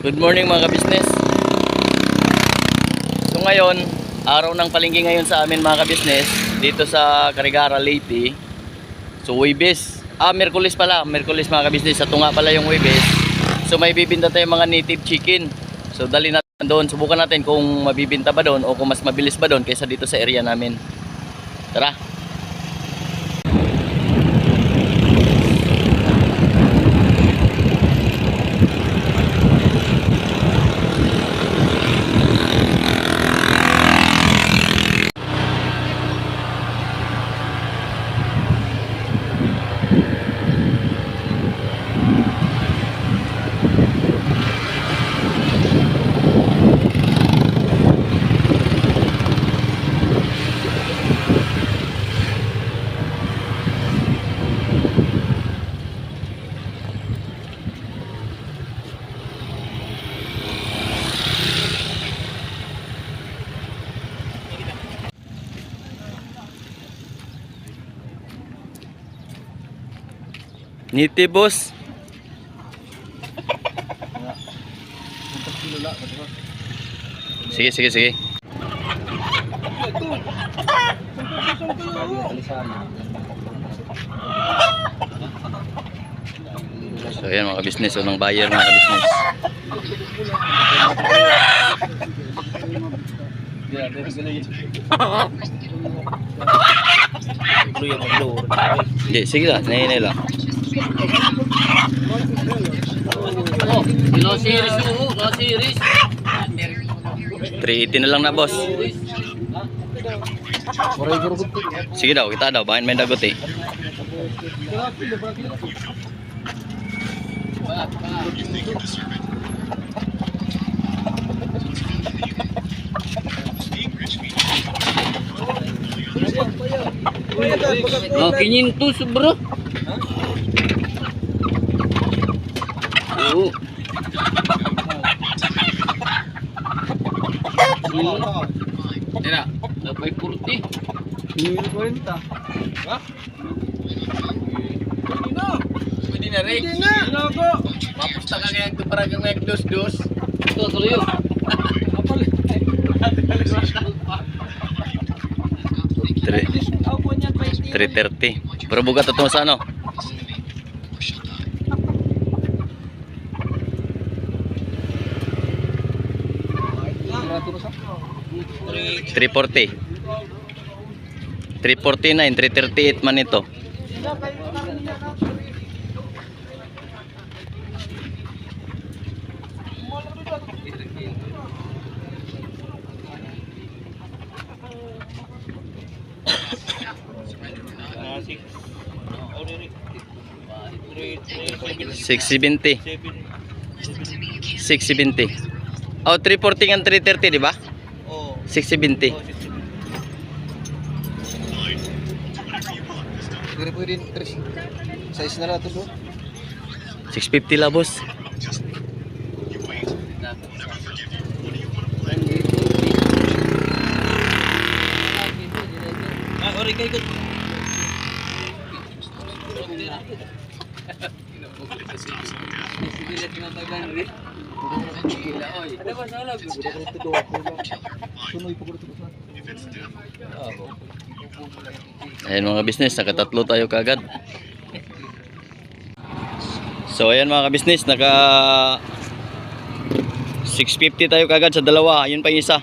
Good morning mga kabisnes. So ngayon, araw ng palengke ngayon sa amin mga kabisnes dito sa Carigara, Leyte. So Webes, ah Merkulis pala, Merkulis mga kabisnes, sa tunga pala yung Webes. So may bibinta tayong mga native chicken. So dali natin doon, subukan natin kung mabibinta ba doon o kung mas mabilis ba doon kaysa dito sa area namin. Tara! Niti boss. Sige, sige, sige. So ayan mga business, unang buyer mga business. Hindi, sige lang, nahinay lang. No series mo, no series. 380 na lang na boss. Sige daw, kita daw, bakit may dagot eh. Oh, 500 bro. Tira, napay 40. Pwede na rin. Pwede na. Mapusta ka ngayon ito para kang ngayon dos-dos. Ito, tuloy yun. Tre- 330. Pero bugat ito sa ano? Three forty. 349, 338 man ito. Six seventy. Six seventy. Oh, 340 and 330, di ba? Oo. 670. Hindi pwede tres. Size na lang ito bro. 650 la, boss. Ah, ori kay good. Ada masalah bro. Sunoy po ko ito sa. Ayan mga business, nakatatlo tayo kagad. So ayan mga business, naka 650 tayo kagad sa dalawa. Ayun pa yung isa.